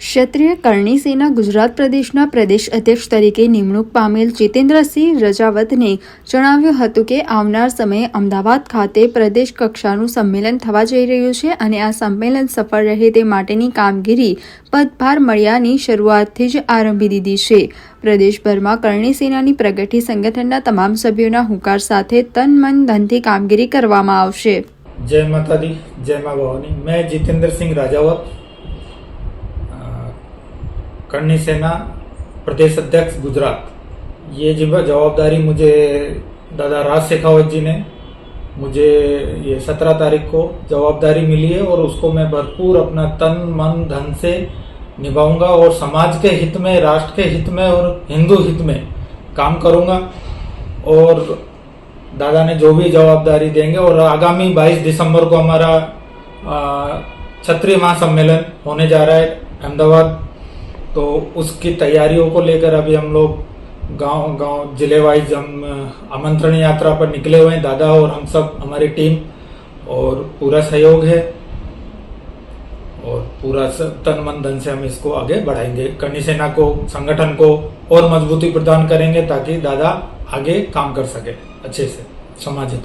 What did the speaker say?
ક્ષત્રિય કરણીસેના ગુજરાત પ્રદેશના પ્રદેશ અધ્યક્ષ તરીકે નિમણૂક પામેલ જીતેન્દ્રસિંહ રજાવતને જણાવ્યું હતું કે આવનાર સમયે અમદાવાદ ખાતે પ્રદેશ કક્ષાનું સંમેલન થવા જઈ રહ્યું છે અને આ સંમેલન સફળ રહે તે માટેની કામગીરી પદભાર મળ્યાની શરૂઆતથી જ આરંભી દીધી છે. પ્રદેશભરમાં કરણીસેનાની પ્રગતિ સંગઠનના તમામ સભ્યોના હુંકાર સાથે તન મન ધનથી કામગીરી કરવામાં આવશે. જય માતાજી, જય મા ભવાની. મેં જીતેન્દ્રસિંહ રાજાવત करनी सेना प्रदेश अध्यक्ष गुजरात। ये जवाबदारी मुझे दादा राज शेखावत जी ने, मुझे ये सत्रह तारीख को जवाबदारी मिली है और उसको मैं भरपूर अपना तन, मन, धन से निभाऊँगा और समाज के हित में, राष्ट्र के हित में और हिंदू हित में काम करूँगा। और दादा ने जो भी जवाबदारी देंगे और आगामी 22 दिसंबर को हमारा क्षत्रिय महासम्मेलन होने जा रहा है। अहमदाबाद तो उसकी तैयारियों को लेकर अभी हम लोग गाँव गाँव ज़िले वाइज हम आमंत्रण यात्रा पर निकले हुए हैं, दादा और हम सब, हमारी टीम और पूरा सहयोग है और पूरा तन मन धन से हम इसको आगे बढ़ाएँगे करनी सेना को, संगठन को और मजबूती प्रदान करेंगे ताकि दादा आगे काम कर सके अच्छे से समाज।